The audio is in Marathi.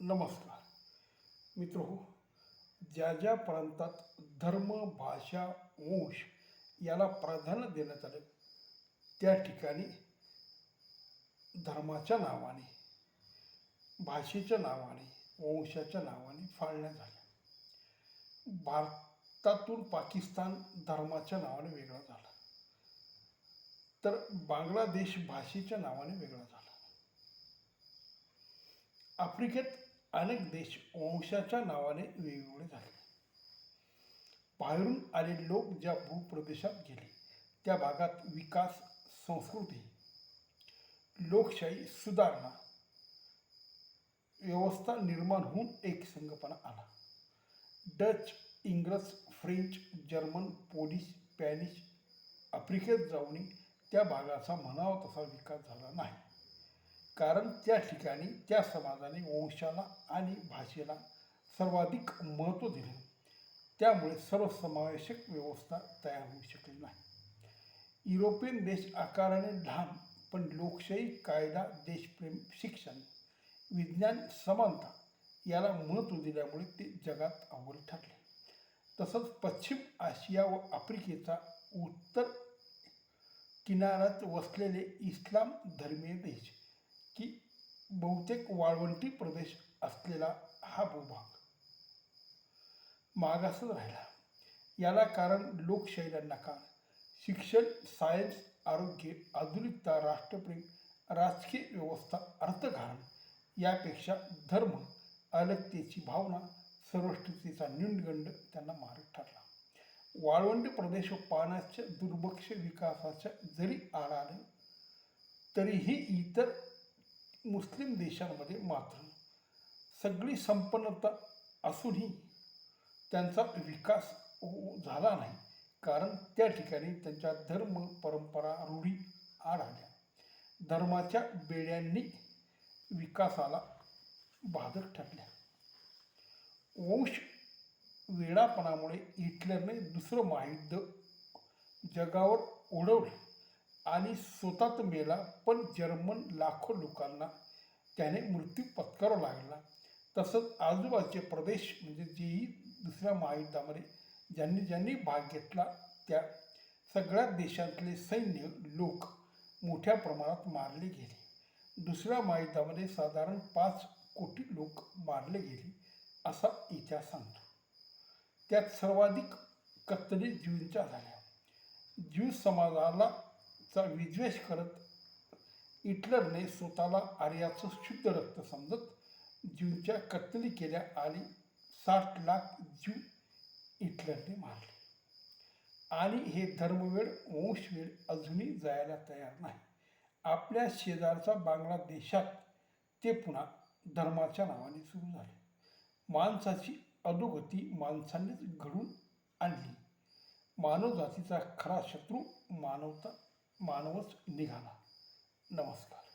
नमस्कार. मित्र हो ज्या ज्या प्रांतात धर्म भाषा वंश याला प्राधान्य देण्यात आलं त्या ठिकाणी धर्माच्या नावाने भाषेच्या नावाने वंशाच्या नावाने फाळण्या झाल्या. भारतातून पाकिस्तान धर्माच्या नावाने वेगळा झाला. तर बांगलादेश भाषेच्या नावाने वेगळा झाला. आफ्रिकेत अनेक देश वंशाच्या नावाने वेगवेगळे झाले. बाहेरून आले लोक ज्या भूप्रदेशात गेले त्या भागात विकास संस्कृती लोकशाही सुधारणा व्यवस्था निर्माण होऊन एक संघपणा आला. डच इंग्रज फ्रेंच जर्मन पोलिश स्पॅनिश आफ्रिकेत जाऊनही त्या भागाचा म्हणावा तसा विकास झाला नाही. कारण त्या ठिकाणी त्या समाजाने वंशाला आणि भाषेला सर्वाधिक महत्त्व दिले. त्यामुळे सर्वसमावेशक व्यवस्था तयार होऊ शकली नाही. युरोपियन देश आकाराने लहान पण लोकशाही कायदा देशप्रेम शिक्षण विज्ञान समानता याला महत्त्व दिल्यामुळे ते जगात अव्वल ठरले. तसंच पश्चिम आशिया व आफ्रिकेचा उत्तर किनाऱ्यात वसलेले इस्लाम धर्मीय देश की बहुतेक वाळवंटी प्रदेश असलेला हा भूभाग मागासच राहिला. याला कारण लोकशाहीला नकार शिक्षण सायन्स आरोग्य आधुनिकता राष्ट्रप्रेम राजकीय व्यवस्था अर्थकारण यापेक्षा धर्म अलगतेची भावना सर्वष्ठतेचा न्यूनगंड त्यांना मारक ठरला. वाळवंटी प्रदेश पाण्याच्या दुर्भक्ष विकासाच्या जरी आढाले तरीही इतर मुस्लिम देशांमध्ये मात्र सगळी संपन्नता असूनही त्यांचा विकास हो झाला नाही. कारण त्या ठिकाणी त्यांच्या धर्म परंपरा रूढी आड आल्या धर्माच्या बेड्यांनी विकासाला बाधक ठरल्या. वंश वेडापणामुळे हिटलरने दुसरं महायुद्ध जगावर ओढवले. आणि स्वतः तर मेला पण जर्मन लाखो लोकांना त्याने मृत्यू पत्करावा लागला. तसंच आजूबाजूचे प्रदेश म्हणजे जेही दुसऱ्या महायुद्धामध्ये ज्यांनी ज्यांनी भाग घेतला त्या सगळ्या देशातले सैन्य लोक मोठ्या प्रमाणात मारले गेले. दुसऱ्या महायुद्धामध्ये साधारण पाच कोटी लोक मारले गेले असा इतिहास सांगतो. त्यात सर्वाधिक कत्तली ज्यूंच्या झाल्या. ज्यू समाजाला चा विद्वेष करत हिटलरने स्वतःला आर्याचं शुद्ध रक्त समजत ज्यूंच्या कत्तली केल्या आणि साठ लाख ज्यू हिटलरने मारले. आणि हे धर्मवेळ वंशवेळ अजूनही जायला तयार नाही. आपल्या शेजारच्या बांगलादेशात ते पुन्हा धर्माच्या नावाने सुरू झाले. माणसाची अधोगती माणसांनीच घडून आणली. मानवजातीचा खरा शत्रू मानवता मानवच निघाला. नमस्कार.